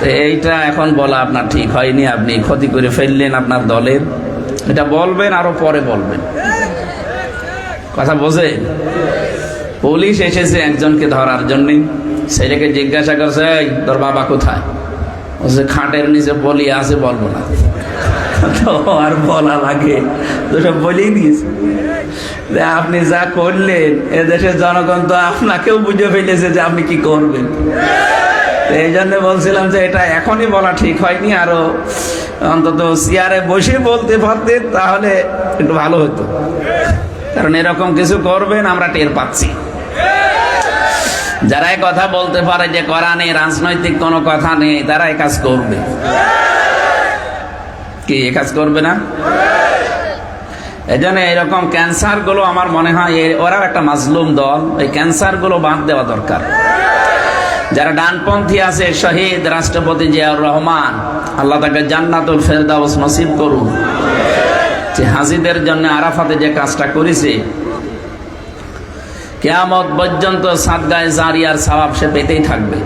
তো এইটা এখন বলা আপনার ঠিক হয়নি আপনি ক্ষতি করে ফেললেন আপনার দলের। এটা বলবেন আরও পরে বলবেন। কথা বোঝে? পুলিশ এসেছে একজনকে ধরার জন্য। ছেলেকে জিজ্ঞাসা করছে "এই, তোর বাবা কোথায়? বলছে খাটের নিচে বলি আছে বলব না। তো আর বলা লাগে সব বলেই দিয়েছে। যে আপনি যা করলেন এদেশের জনগণ তো আপনাকেও বুঝে ফেলেছে যে আপনি কি করবেন। এই জন্য বলছিলাম যে এটা এখনই বলা ঠিক হয়নি, আরও অন্তত চেয়ারে বসে বলতে পারতে তাহলে একটু ভালো হতো। কারণ এরকম কিছু করবেন, আমরা টের পাচ্ছি। যারা কথা বলতে পারে যে করা নেই রাজনৈতিক কোনো কথা নেই, তারা কাজ করবে। কি এ কাজ করবে না? এই জন্য এরকম ক্যান্সারগুলো আমার মনে হয় ওরাও একটা মাজলুম দল, এই ক্যান্সারগুলো বাদ দেওয়া দরকার। যারা ডানপন্থী আছে, শহীদ রাষ্ট্রপতি জিয়াউর রহমান, আল্লাহ তাকে জান্নাতুল ফেরদাউস নসিব করুন। যে হাজিদের জন্য আরাফাতে যে কাজটা করেছে, কেয়ামত পর্যন্ত সাদগায় জারিয়ার সওয়াব সে পেতেই থাকবে।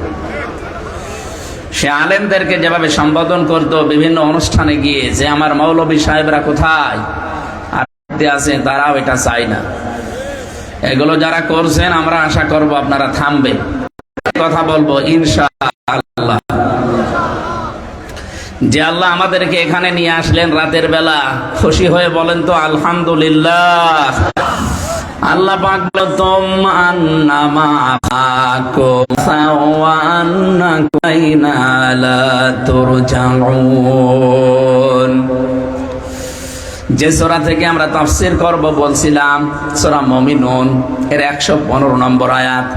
সে আলেমদেরকে যেভাবে সম্বোধন করতো, বিভিন্ন অনুষ্ঠানে গিয়ে, যে আমার মৌলবী সাহেবরা কোথায়? আছে, তারাও এটা চাই না। এগুলো যারা করছেন, আমরা আশা করব আপনারা থামবেন। কথা বলব ইনশা আল্লাহ যে আল্লাহ আমাদেরকে এখানে নিয়ে আসলেন রাতের বেলা, খুশি হয়ে বলেন তো, আলহামদুলিল্লাহ, আল্লাহ যে সোরা থেকে আমরা তাফসির করব বলছিলাম, সোরা মমিনুন, এর একশো পনেরো নম্বর আয়াত।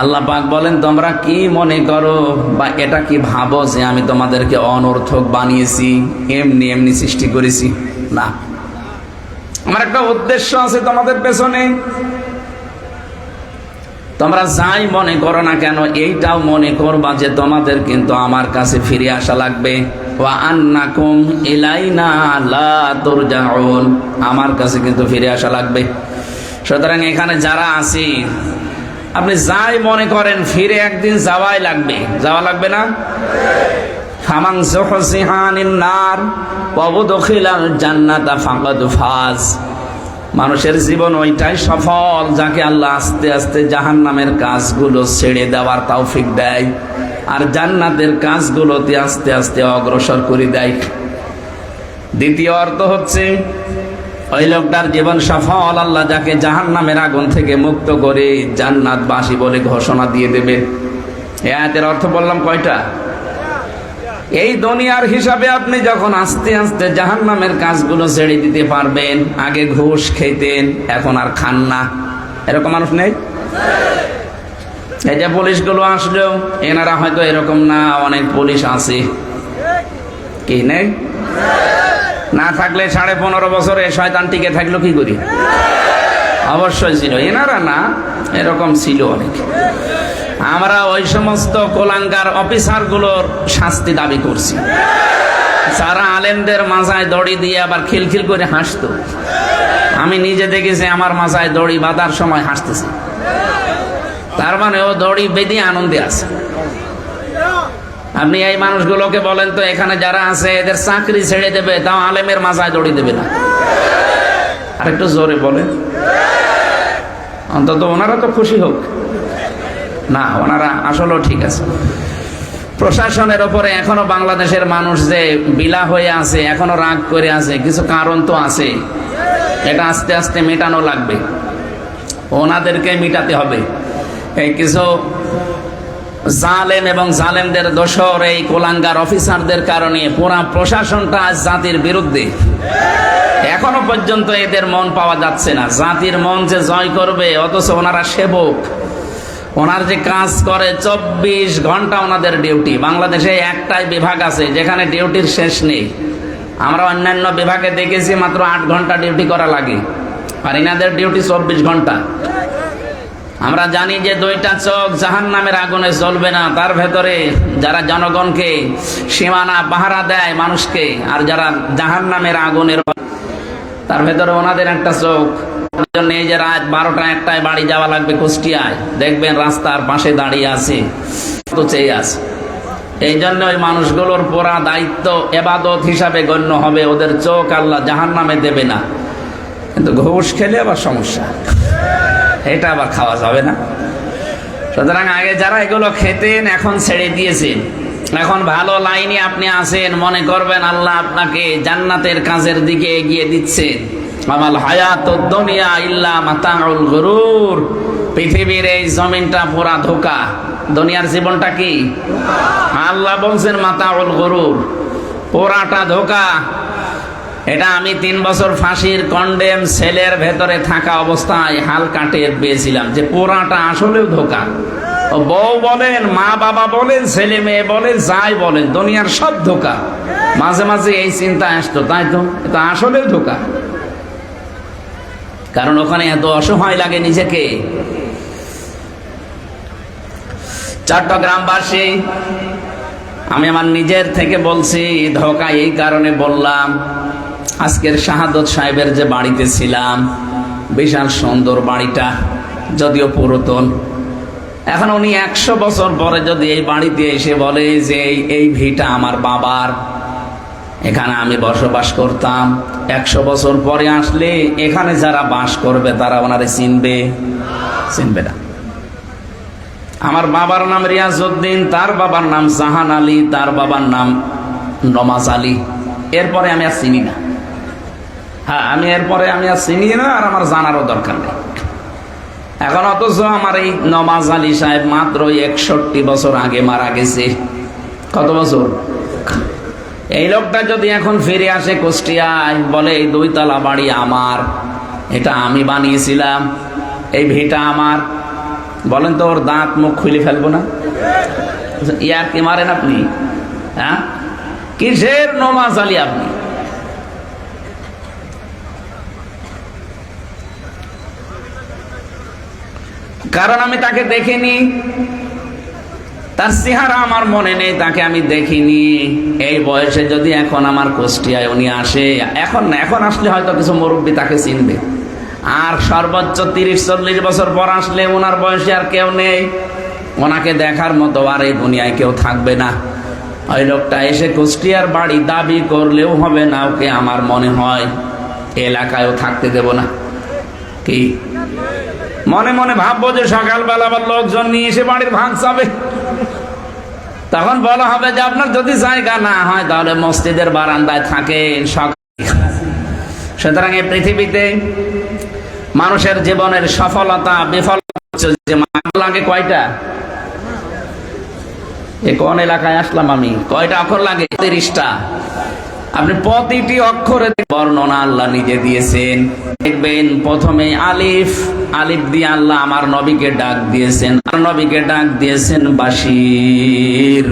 আল্লাহ পাক বলেন, তোমরা কি মনে করো বা এটা কি ভাবো যে আমি তোমাদেরকে অনর্থক বানিয়েছি, এমনি এমনি সৃষ্টি করেছি? না। আমার একটা উদ্দেশ্য আছে তোমাদের পেছনে। তোমরা যাই মনে করো না কেন, এইটাও মনে করবা যে তোমাদের কিন্তু আমার কাছে ফিরে আসা লাগবে। আমার কাছে কিন্তু ফিরে আসা লাগবে। সুতরাং এখানে যারা আছি আপনি যাই মনে করেন, ফিরে একদিন যাওয়াই লাগবে। যাওয়া লাগবে না? নার মানুষের জীবন ওইটাই সফল, যাকে আল্লাহ আস্তে আস্তে জাহান নামের কাজগুলো ছেড়ে দেওয়ার তৌফিক দেয়, আর জান্নাতের কাজগুলোতে আস্তে আস্তে অগ্রসর করে দেয়। দ্বিতীয় অর্থ হচ্ছে ওই লোকটার জীবন সফল, আল্লাহ যাকে জাহান নামের আগুন থেকে মুক্ত করে জান্নাত জান্নাতবাসী বলে ঘোষণা দিয়ে দেবে। এ আয়াতের অর্থ বললাম কয়টা? এই দুনিয়ার হিসাবে আপনি যখন আস্তে আস্তে জাহান নামের কাজগুলো ছেড়ে দিতে পারবেন, আগে ঘুষ খেতেন, এখন আর খান না। এরকম মানুষ নেই? এই যে পুলিশগুলো আসলেও এনারা হয়তো এরকম না, অনেক পুলিশ আছে। কি, নেই? না থাকলে সাড়ে পনেরো বছরে শয়তান টিকে থাকল কি করি? অবশ্যই ছিল। এনারা না, এরকম ছিল অনেক। আমরা ওই সমস্ত কোলাঙ্গার অফিসারগুলোর শাস্তি দাবি করছি। যারা আলেমদের মাথায় দড়ি দিয়ে আবার খিলখিল করে হাসতো। আমি নিজে দেখেছি আমার মাথায় দড়ি বাঁধার সময় হাসতেছে। তার মানে ও দড়ি বেঁধে আনন্দে আছে। আপনি এই মানুষগুলোকে বলেন তো, এখানে যারা আছে, এদের চাকরি ছেড়ে দেবে, তাও আলেমের মাথায় দড়ি দেবে না। আর একটু জোরে বলেন। অন্তত ওনারা তো খুশি হোক। না, ওনারা আসলেও ঠিক আছে। প্রশাসনের ওপরে এখনও বাংলাদেশের মানুষ যে বিলা হয়ে আছে, এখনও রাগ করে আছে, কিছু কারণ তো আছে। এটা আস্তে আস্তে মেটানো লাগবে। ওনাদেরকে মিটাতে হবে। এই কিছু জালেম এবং জালেমদের দোষর এই কোলাঙ্গার অফিসারদের কারণে পুরা প্রশাসনটা আজ জাতির বিরুদ্ধে। এখনও পর্যন্ত এদের মন পাওয়া যাচ্ছে না। জাতির মন যে জয় করবে, অথচ ওনারা সেবক। ওনার যে কাজ করে চব্বিশ ঘণ্টা ওনাদের ডিউটি। বাংলাদেশে একটাই বিভাগ আছে, যেখানে ডিউটির শেষ নেই। আমরা অন্যান্য বিভাগে দেখেছি মাত্র আট ঘণ্টা ডিউটি করা লাগে। আর এনাদের ডিউটি চব্বিশ ঘণ্টা। আমরা জানি যে দুইটা চোখ জাহান নামের আগুনে জ্বলবে না, তার ভেতরে যারা জনগণকে সীমানা পাহারা দেয় মানুষকে, আর যারা জাহান নামের আগুনের তার ভেতরে ওনাদের একটা চোখ। যে রাত বারোটা, একটায় বাড়ি যাওয়া লাগবে কুষ্টিয়ায়। দেখবেন রাস্তার পাশে দাঁড়িয়ে আছে তো চেয়ে আছে। এই জন্য ওই মানুষগুলোর পুরা দায়িত্ব এবাদত হিসাবে গণ্য হবে, ওদের চোখ আল্লাহ জাহান নামে দেবে না। কিন্তু ঘুষ খেলে আবার সমস্যা। এটা আবার খাওয়া যাবে না। সুতরাং আগে যারা এগুলো খেতেন, এখন ছেড়ে দিয়েছেন। এখন ভালো লাইনে আপনি আছেন, মনে করবেন আল্লাহ আপনাকে জান্নাতের কাজের দিকে এগিয়ে দিচ্ছেন আমাল হায়াত দুনিয়া ইল্লা মাতাউল গরুর। পৃথিবীর এই জমিনটা পুরা ধোকা। দুনিয়ার জীবনটা কি? আল্লাহ বলছেন মাতাউল গরুর। পুরাটা ধোকা। এটা আমি তিন বছর ফাঁসির কন্ডেম সেলের ভেতরে থাকা অবস্থায় হাল টের পেয়েছিলাম যে পোড়াটা আসলেও ধোকা। বউ বলেন, মা বাবা বলেন, ছেলে মেয়ে বলেন, যাই বলেন, দুনিয়ার সব ধোকা। মাঝে মাঝে এই চিন্তা আসতো, তাই তো? এটা আসলেও ধোকা। কারণ ওখানে এত অসহায় লাগে নিজেকে। চট্টগ্রামবাসী, আমি আমার নিজের থেকে বলছি, ধোকা এই কারণে বললাম আজকের শাহাদত সাহেবের যে বাড়িতে ছিলাম, বিশাল সুন্দর বাড়িটা, যদিও পুরাতন। এখন উনি একশো বছর পরে যদি এই বাড়িতে এসে বলে যে এই- ভিটা আমার বাবার, এখানে আমি বসবাস করতাম। একশো বছর পরে আসলে এখানে যারা বাস করবে, তারা ওনারে চিনবে। চিনবে না। আমার বাবার নাম রিয়াজউদ্দিন, তার বাবার নাম জাহান আলী, তার বাবার নাম নমাজ আলী। এরপরে আমি আর চিনি না। হ্যাঁ আমি এরপরে আমি আর চিনি না আর আমার জানারও দরকার নেই। এখন অথচ আমার এই নমাজ আলী সাহেব মাত্র একষট্টি বছর আগে মারা গেছে। কত বছর? এই লোকটা যদি এখন ফিরে আসে কুষ্টিয়ায়, বলে, এই দুইতলা বাড়ি আমার, এটা আমি বানিয়েছিলাম, এই ভিটা আমার। বলেন তো, ওর দাঁত মুখ খুলে ফেলব না? ইয়ার কি মারেন আপনি? হ্যাঁ? কিসের নমাজ আলী আপনি? কারণ আমি তাকে দেখিনি। তার চেহারা আমার মনে নেই, তাকে আমি দেখিনি। এই বয়সে যদি এখন আমার কুষ্টিয়ায় উনি আসে, এখন না, এখন আসলে হয়তো কিছু মুরব্বী তাকে চিনবে। আর সর্বোচ্চ তিরিশ, চল্লিশ বছর পর আসলে ওনার বয়সে আর কেউ নেই। ওনাকে দেখার মতো আর এই দুনিয়ায় কেউ থাকবে না। ওই লোকটা এসে কুষ্টিয়ার বাড়ি দাবি করলেও হবে না ওকে আমার মনে হয়। এলাকায়ও থাকতে দেব না। কি? মনে মনে ভাববো যে সকালবেলা আবার লোকজন নিয়ে এসে বাড়ির ভাগ চাবে। তখন বলা হবে যে আপনার যদি জায়গা না হয়, তাহলে মসজিদের বারান্দায় সকাল। সুতরাং এই পৃথিবীতে মানুষের জীবনের সফলতা, বিফলতা কয়টা? কোন এলাকায় আসলাম আমি? কয়টা অক্ষর লাগে? তিরিশটা। আপনি প্রতিটি অক্ষরে বর্ণনা আল্লাহ নিজে দিয়েছেন। দেখবেন প্রথমে আলিফ আলিফ দিয়ে আল্লাহ আমার নবীকে ডাক দিয়েছেন। আর নবীকে ডাক দিয়েছেন বাসির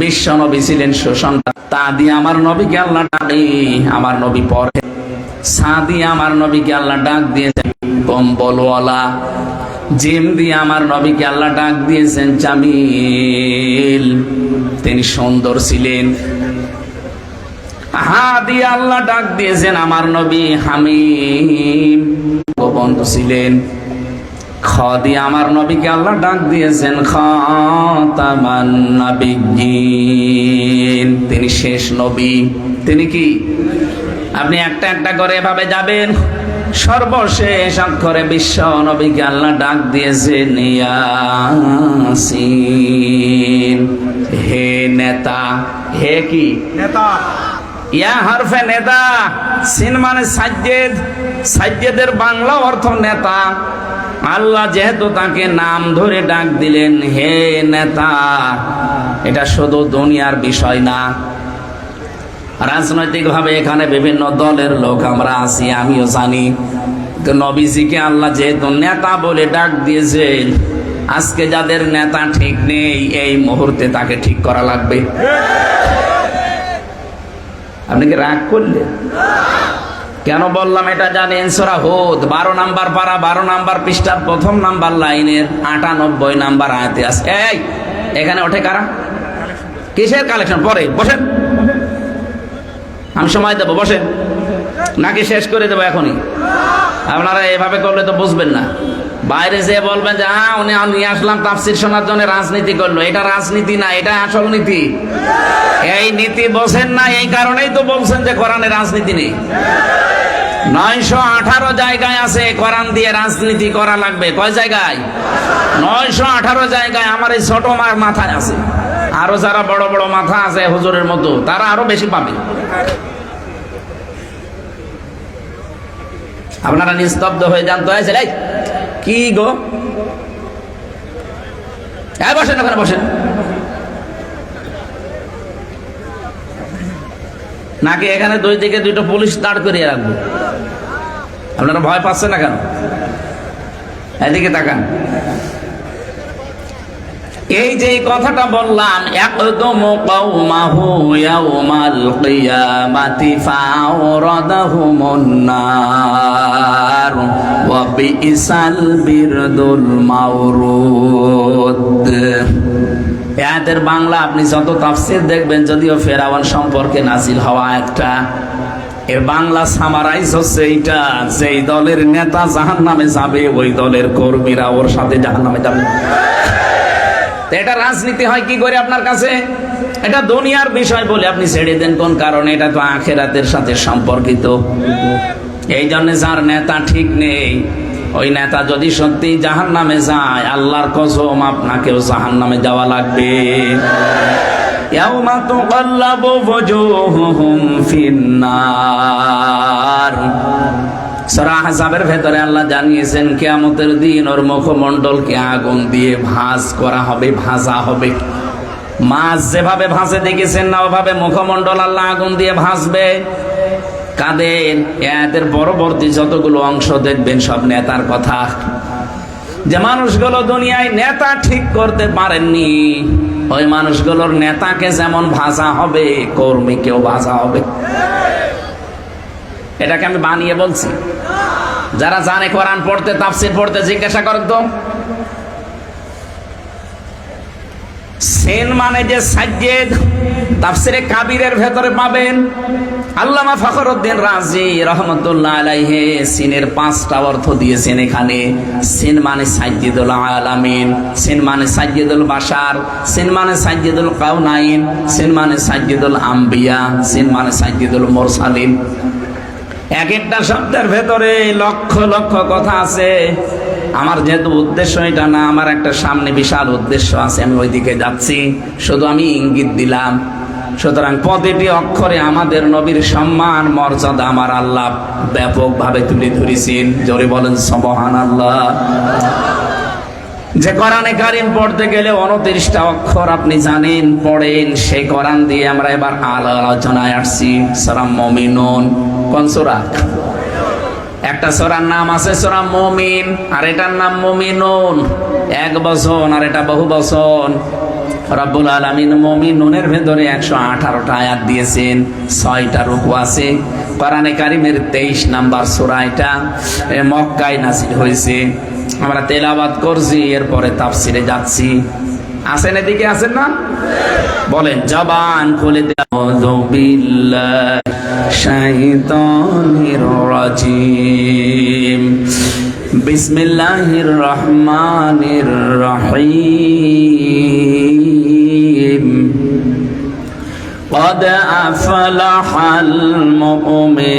বিশ্ব নবী ছিলেন শোষণ তা দিয়ে আমার নবীকে আল্লাহ ডাকে আমার নবী পরে। সা দিয়ে আমার নবীকে আল্লাহ ডাক দিয়েছেন। কম্বলওয়ালা। জিম দিয়ে আমার নবীকে আল্লাহ ডাক দিয়েছেন জামিল তিনি সুন্দর ছিলেন। হা দিয়ে আল্লাহ ডাক দিয়েছেন, আমার নবী হামিম। বন্ধু ছিলেন। খ দিয়ে আমার নবীকে আল্লাহ ডাক দিয়েছেন, খাতামান নাবিয়্যিন। তিনি শেষ নবী। তিনি কি? আপনি একটা একটা করে এভাবে যাবেন। সর্বশেষ অক্ষরে বিশ্ব নবীকে আল্লাহ ডাক দিয়েছেন, ইয়াসিন। হে নেতা, হে কি? নেতা। ইয়া হরফে নেতা সিন মানে সাজ্জেদ। সাজ্জেদের বাংলা অর্থ নেতা। আল্লাহ যেহেতু তাকে নাম ধরে ডাক দিলেন, হে নেতা, এটা শুধু দুনিয়ার বিষয় না। রাজনৈতিকভাবে এখানে বিভিন্ন দলের লোক আমরা আছি, আমিও জানি। নবীজিকে আল্লাহ যেহেতু নেতা বলে ডাক দিয়েছেন, আজকে যাদের নেতা ঠিক নেই, এই মুহূর্তে তাকে ঠিক করা লাগবে। আপনি কি রাগ করলেন কেন বললাম এটা জানেন? সোরা হোদ, বারো নাম্বার পারা, বারো নাম্বার পৃষ্ঠার প্রথম নাম্বার লাইনের আটানব্বই নাম্বার আয়তে আছে। এই, এখানে ওঠে কারা? কিসের কালেকশন পরে, বসেন। আমি সময় দেবো, বসেন। নাকি শেষ করে দেবো এখনই? আপনারা এভাবে করলে তো বুঝবেন না। বাইরে যে বলবেন যে হ্যাঁ উনি নিয়ে আসলাম তাফসির শোনার জন্য রাজনীতি করল। এটা রাজনীতি না, এটা আসল নীতি। এই নীতি বোঝেন না, এই কারণেই তো বলছেন যে কোরআনে রাজনীতি নেই। নয়শো আঠারো জায়গায় আছে, কোরআন দিয়ে রাজনীতি করা লাগবে। কয় জায়গায়? নয়শো আঠারো জায়গায় আমার এই ছোট মার মাথায় আছে। আরও যারা বড় বড় মাথা আছে হুজুরের মতো, তারা আরও বেশি পাবে। আপনারা নিস্তব্ধ হয়ে যান তো হয়েছে কি গো? হ্যাঁ বসেন ওখানে, বসেন। নাকি এখানে দুই দিকে দুটো পুলিশ দাঁড় করিয়ে রাখব? আপনারা ভয় পাচ্ছেন না কেন? এদিকে তাকান। এই যে কথাটা বললাম, একদম কওমাহু ইয়াউমাল কিয়ামাতি ফাওরাদাহুমুন নার, ওয়া বিইসাল বিরদুল মাওরুদ এদের বাংলা আপনি যত তাফসীর দেখবেন, যদিও ফেরাওয়ান সম্পর্কে নাজিল হওয়া একটা, এর বাংলা সামারাইজ হচ্ছে এইটা, যেই দলের নেতা জাহান নামে যাবে, ওই দলের কর্মীরা ওর সাথে জাহান নামে যাবে। তো এটা রাজনীতি হয় কি করে আপনার কাছে এটা দুনিয়ার বিষয় বলে আপনি ছেড়ে দেন কোন কারণে এটা তো আখেরাতের সাথে সম্পর্কিত এই জন্য যার নেতা ঠিক নেই ওই নেতা যদি সত্যি জাহান নামে যায় আল্লাহর কসম আপনাকেও জাহান নামে যাওয়া লাগবে يوم সরা হাসাবের ভেতরে আল্লাহ জানিয়েছেন, কেয়ামতের দিন ওর মুখমণ্ডলকে আগুন দিয়ে ভাঁজ করা হবে, ভাজা হবে। মাছ যেভাবে ভাঁজে দেখেছেন না, ওভাবে মুখমন্ডল আল্লাহ আগুন দিয়ে ভাসবে কাদের? এদের পরবর্তী যতগুলো অংশ দেখবেন, সব নেতার কথা। যে মানুষগুলো দুনিয়ায় নেতা ঠিক করতে পারেননি, ওই মানুষগুলোর নেতাকে যেমন ভাষা হবে, কর্মীকেও ভাষা হবে। এটাকে আমি বানিয়ে বলছি। যারা জানে কোরআন পড়তে, তাফসির পড়তে, জিজ্ঞাসা করেন তো। সেন মানে যে সাজ্জেদ, তাফসিরে কাবিরের ভেতরে পাবেন। আল্লামা ফখরুদ্দিন রাজি রহমতুল্লাহ আলাইহে সিনের পাঁচটা অর্থ দিয়েছেন এখানে। সিন মানে সাজ্জিদুল আলামিন, সিন মানে সাজ্জিদুল বাশার, সিন মানে সাজ্জিদুল কাউনাইন সিন মানে সাজ্জিদুল আম্বিয়া, সিন মানে সাজ্জিদুল মোরসালিন। এক একটা শব্দের ভেতরে লক্ষ লক্ষ কথা আছে। আমার যেহেতু উদ্দেশ্য এটা না, আমার একটা সামনে বিশাল উদ্দেশ্য আছে, আমি ওইদিকে যাচ্ছি। শুধু আমি ইঙ্গিত দিলাম। সুতরাং প্রতিটি অক্ষরে আমাদের নবীর সম্মান, মর্যাদা আমার আল্লাহ ব্যাপকভাবে তুলে ধরেছেন। জোরে বলেন সবহান আল্লাহ যে কোরআনে কারিম পড়তে গেলে উনত্রিশটা অক্ষর আপনি জানেন, পড়েন, সেই কোরআন দিয়ে আমরা এবার আল আলোচনায় আসছি। সারাম মমিনুন। কোন সোরা? একটা সোরার নাম আছে সোরা মমিন, আর এটার নাম মমিনুন। এক বছর, আর এটা বহু বছর। রব্বুল আলমিন মমিনুনের ভেতরে একশো আঠারোটা আয়াত দিয়েছেন, ছয়টা রূপ আছে। কোরআনে কারিমের তেইশ নাম্বার সোরা এটা মক্কায় নাসিল হয়েছে। আমরা তেলাবাদ করছি, এরপরে তাফসিরে যাচ্ছি। আসেন এদিকে আসেন না বলেন জবান খুলে শাহিতানির রাজিম বিসমিল্লাহির রহমানির রহিম قد أفلح المؤمنون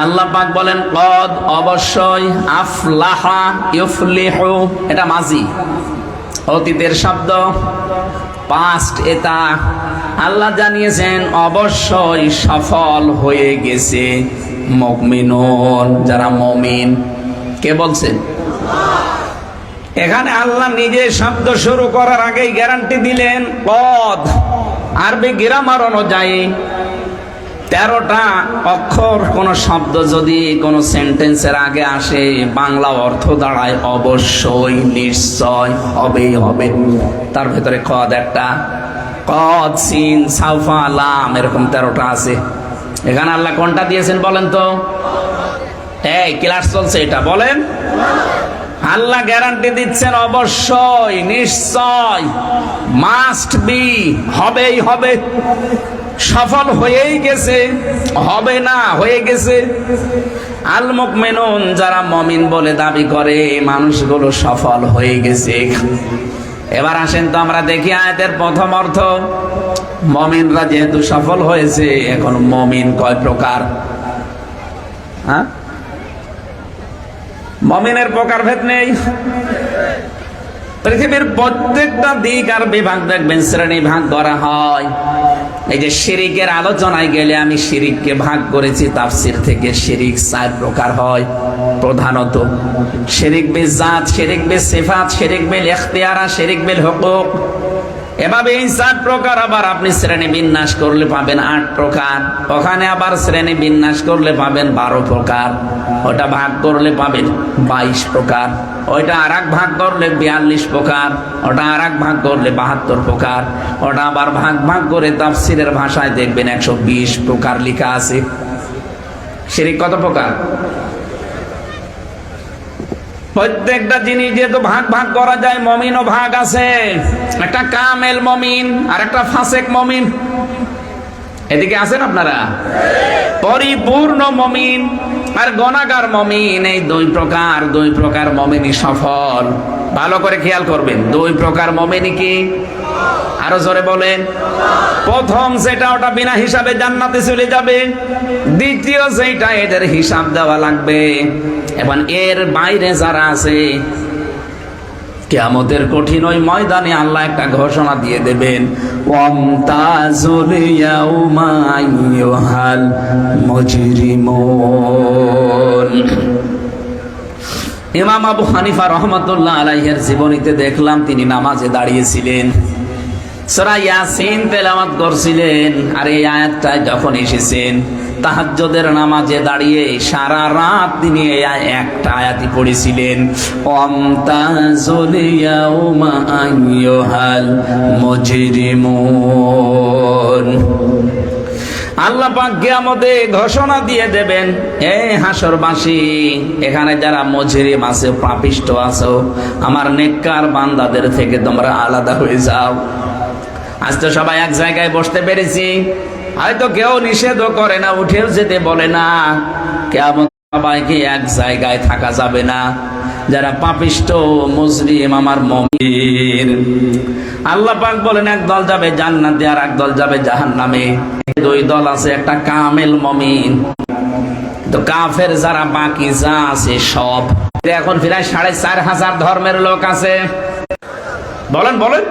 আল্লাহ পাক বলেন, কদ অবশ্যই আফলাহা ইউফলিহু এটা মাজি। অতীতের শব্দ পাস্ট এটা। আল্লাহ জানিয়েছেন, অবশ্যই সফল হয়ে গেছে মকমিনুন যারা মমিন। কে বলছেন এখানে আল্লাহ নিজে শব্দ শুরু করার আগেই গ্যারান্টি দিলেন পদ আরবি গ্রামার অনুযায়ী তেরোটা অক্ষর, কোন শব্দ যদি কোন সেন্টেন্সের আগে আসে, বাংলা অর্থ দাঁড়ায় অবশ্যই নিশ্চয় হবেই হবে। তার ভেতরে কদ একটা। কদ, সিন সাউফা লাম, এরকম তেরোটা আছে। এখানে আল্লাহ কোনটা দিয়েছেন বলেন তো? এই ক্লাস চলছে এটা, বলেন। আল্লাহ গ্যারান্টি দিচ্ছেন অবশ্যই, নিশ্চয়। মাস্ট বি হবেই হবে। সফল হয়েই গেছে, হবে না, হয়ে গেছে। আল মুকমিনুন যারা মমিন বলে দাবি করে, মানুষগুলো সফল হয়ে গেছে। এবার আসেন তো আমরা দেখি আয়াতের প্রথম অর্থ। মমিনরা যেহেতু সফল হয়েছে, এখন মমিন কয় প্রকার? হ্যাঁ? মমিনের প্রকারভেদ নেই? পৃথিবীর প্রত্যেকটা দিক আর বিভাগ দেখবেন শ্রেণি ভাগ করা হয়। এই যে শিরিকের আলোচনায় গেলে আমি শিরিককে ভাগ করেছি, তাফসির থেকে শিরিক চার প্রকার হয়। প্রধানত শিরিক বিল জাত শিরিক বিল সিফাত শিরিক বিল ইখতিয়ারা, শিরিক বিল হুকুক। এভাবে এই চার প্রকার আবার আপনি শ্রেণি বিন্যাস করলে পাবেন আট প্রকার। ওখানে আবার শ্রেণি বিন্যাস করলে পাবেন বারো প্রকার। ওটা ভাগ করলে পাবেন বাইশ প্রকার। ওইটা আর এক ভাগ করলে বিয়াল্লিশ প্রকার। ওটা আর এক ভাগ করলে বাহাত্তর প্রকার। ওটা আবার ভাগ ভাগ করে তাফসিরের ভাষায় দেখবেন একশো বিশ প্রকার লেখা আছে। শিরিক কত প্রকার? প্রত্যেকটা জিনিস যেহেতু ভাগ ভাগ করা যায়, মমিনও ভাগ আছে। একটা কামেল মমিন, আর একটা ফাঁসেক মমিন। এদিকে আছেন আপনারা? পরিপূর্ণ মমিন আর গণাগার মমিন, এই দুই প্রকার দুই প্রকার মমিনই সফল। ভালো করে খেয়াল করবেন। দুই প্রকার মমিনই কি? আরও জোরে বলেন। প্রথম যেটা, ওটা বিনা হিসাবে জান্নাতে চলে যাবে। দ্বিতীয় যেটা, এদের হিসাব দেওয়া লাগবে। এবং এর বাইরে যারা আছে, কেয়ামতের কঠিন ওই ময়দানে আল্লাহ একটা ঘোষণা দিয়ে দেবেন মুজরিমুন। ইমাম আবু হানিফা রহমতুল্লাহ আলাইহের জীবনীতে দেখলাম তিনি নামাজে দাঁড়িয়েছিলেন। সূরা ইয়াসিন তেলাওয়াত করছিলেন আর এই আয়াতটা যখন এসেছেন, তাহাজ্জুদের নামাজে দাঁড়িয়ে সারা রাত তিনি এই একটা আয়াতই পড়েছিলেন অমতাজুল ইয়াউমা আইয়ুহাল মুজরিমুন। আল্লাহ পাক ঘোষণা দিয়ে দেবেন হে হাসরবাসী এখানে যারা মজরিম পাপিষ্ট আছো, আমার নেককার বান্দাদের থেকে তোমরা আলাদা হয়ে যাও। আজ তো সবাই এক জায়গায় বসতে পেরেছি। হয়তো কেউ নিষেধও করে না, উঠেও যেতে বলে না। কেমন সবাইকে এক জায়গায় থাকা যাবে না? যারা পাপিষ্ট মুসলিম আমার মমির আল্লাহ পাক বলেন, এক দল যাবে জান্নাতে, আর এক দল যাবে জাহান্নামে। দুই দল আছে, একটা কামেল মমিন। তো কাফের যারা বাকি যা আছে সব। এখন প্রায় সাড়ে চার হাজার ধর্মের লোক আছে। বলেন বলেন।